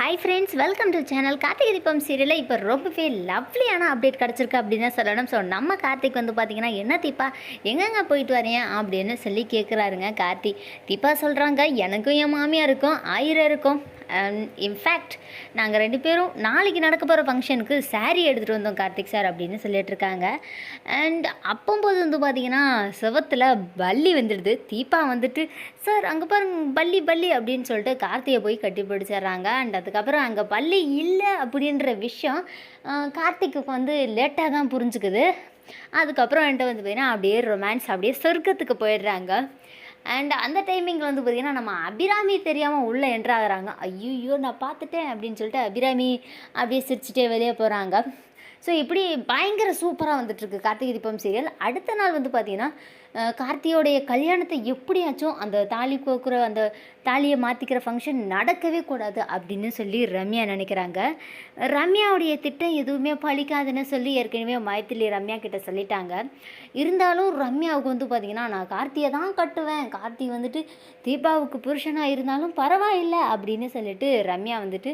Hi friends welcome to channel Karthigai Deepam சீரியலில் இப்போ ரொம்பவே லவ்லியான அப்டேட் கிடச்சிருக்கு அப்படின்னு தான் சொல்லணும். ஸோ நம்ம கார்த்திக் வந்து பார்த்தீங்கன்னா என்ன தீபா எங்கெங்க போயிட்டு வரீங்க அப்படின்னு சொல்லி கேட்குறாருங்க கார்த்தி. தீபா சொல்கிறாங்க எனக்கும் என் மாமியார் இருக்கும் ஆயிரம் இருக்கும். இன்ஃபேக்ட் நாங்கள் ரெண்டு பேரும் நாளைக்கு நடக்க போகிற ஃபங்க்ஷனுக்கு சாரீ எடுத்துகிட்டு வந்தோம் கார்த்திக் சார் அப்படின்னு சொல்லிட்டு இருக்காங்க. அண்ட் அப்போம்போது வந்து பார்த்தீங்கன்னா செவத்தில் பள்ளி வந்துடுது தீபா வந்துட்டு சார் அங்கே பாருங்க பள்ளி பள்ளி அப்படின்னு சொல்லிட்டு கார்த்தியை போய் கட்டி பிடிச்சிட்றாங்க. அண்ட் அதுக்கப்புறம் அங்கே பள்ளி இல்லை அப்படின்ற விஷயம் கார்த்திக்கு வந்து லேட்டாக தான் புரிஞ்சுக்குது. அதுக்கப்புறம் என்கிட்ட வந்து பார்த்தீங்கன்னா அப்படியே ரொமான்ஸ் அப்படியே சொர்க்கத்துக்கு போயிடுறாங்க. அண்ட் அந்த டைமிங்கில் வந்து பார்த்திங்கன்னா நம்ம அபிராமி தெரியாமல் உள்ளே என்ட்ராகிறாங்க ஐயோ நான் பார்த்துட்டேன் அப்படின்னு சொல்லிட்டு அபிராமி அப்படியே சிரிச்சுட்டே வெளியே போகிறாங்க ஸோ இப்படி பயங்கர சூப்பராக வந்துட்டுருக்கு கார்த்திகை தீபம் சீரியல் அடுத்த நாள் வந்து பார்த்திங்கன்னா கார்த்தியோடைய கல்யாணத்தை எப்படியாச்சும் அந்த தாலி கோக்குற அந்த தாலியை மாற்றிக்கிற ஃபங்க்ஷன் நடக்கவே கூடாது அப்படின்னு சொல்லி ரம்யா நினைக்கிறாங்க. ரம்யாவுடைய திட்டம் எதுவுமே பழிக்காதுன்னு சொல்லி ஏற்கனவே மைத்திலி ரம்யா கிட்ட சொல்லிட்டாங்க. இருந்தாலும் ரம்யாவுக்கு வந்து பார்த்திங்கன்னா நான் கார்த்தியை தான் கட்டுவேன். கார்த்தி வந்துட்டு தீபாவுக்கு புருஷனாக இருந்தாலும் பரவாயில்லை அப்படின்னு சொல்லிட்டு ரம்யா வந்துட்டு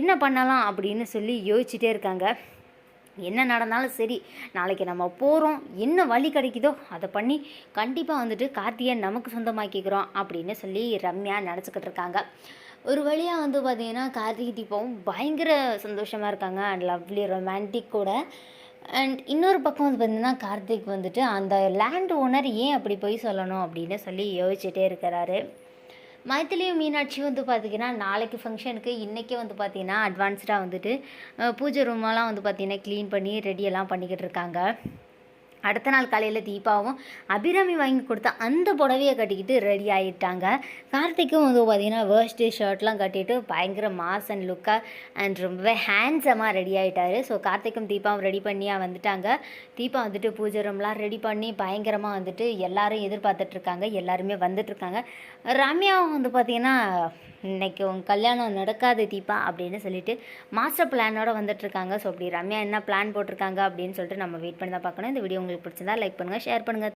என்ன பண்ணலாம் அப்படின்னு சொல்லி யோசிச்சுட்டே இருக்காங்க. என்ன நடந்தாலும் சரி நாளைக்கு நம்ம போகிறோம் என்ன வழி கிடைக்குதோ அதை பண்ணி கண்டிப்பாக வந்துட்டு கார்த்தியை நமக்கு சொந்தமாக்கிக்கிறோம் அப்படின்னு சொல்லி ரம்யா நினச்சிக்கிட்டு இருக்காங்க. ஒரு வழியாக வந்து பார்த்தீங்கன்னா கார்த்திகை தீபம் பயங்கர சந்தோஷமாக இருக்காங்க. அண்ட் லவ்லி ரொமான்டிக் கூட. அண்ட் இன்னொரு பக்கம் வந்து பார்த்திங்கன்னா கார்த்திக் வந்துட்டு அந்த லேண்ட் ஓனர் ஏன் அப்படி போய் சொல்லணும் அப்படின்னு சொல்லி யோசிச்சுட்டே இருக்கிறாரு. மைத்திலியும் மீனாட்சி வந்து பார்த்திங்கன்னா நாளைக்கு ஃபங்க்ஷனுக்கு இன்றைக்கே வந்து பார்த்திங்கன்னா அட்வான்ஸ்டாக வந்துட்டு பூஜை ரூமெல்லாம் வந்து பார்த்திங்கன்னா க்ளீன் பண்ணி ரெடியெல்லாம் பண்ணிக்கிட்டு இருக்காங்க. அடுத்த நாள் காலையில் தீபாவும் அபிராமி வாங்கி கொடுத்த அந்த புடவையை கட்டிக்கிட்டு ரெடி ஆகிட்டாங்க கார்த்திக்கும் வந்து பார்த்திங்கன்னா வேர்ஸ்ட்டு ஷர்ட்லாம் கட்டிட்டு பயங்கர மாஸ் அண்ட் லுக்காக அண்ட் ரொம்பவே ஹேண்ட்ஸமாக ரெடி ஆகிட்டார் ஸோ கார்த்திக்கும் தீபாவும் ரெடி பண்ணியாக வந்துட்டாங்க. தீபா வந்துட்டு பூஜை ரூம்லாம் ரெடி பண்ணி பயங்கரமாக வந்துட்டு எல்லாரும் எதிர்பார்த்துட்ருக்காங்க எல்லாருமே வந்துட்டுருக்காங்க ரம்யாவும் வந்து பார்த்திங்கன்னா இன்றைக்கி உன் கல்யாணம் நடக்காது தீபா அப்படின்னு சொல்லிட்டு மாஸ்டர் பிளானோட வந்துட்டுருக்காங்க ஸோ அப்படி ரம்யா என்ன பிளான் போட்டிருக்காங்க அப்படின்னு சொல்லிட்டு நம்ம வெயிட் பண்ணி தான் பார்க்கணும். இந்த வீடியோ உங்களுக்கு பிடிச்சிருந்தா லைக் பண்ணுங்கள் ஷேர் பண்ணுங்கள்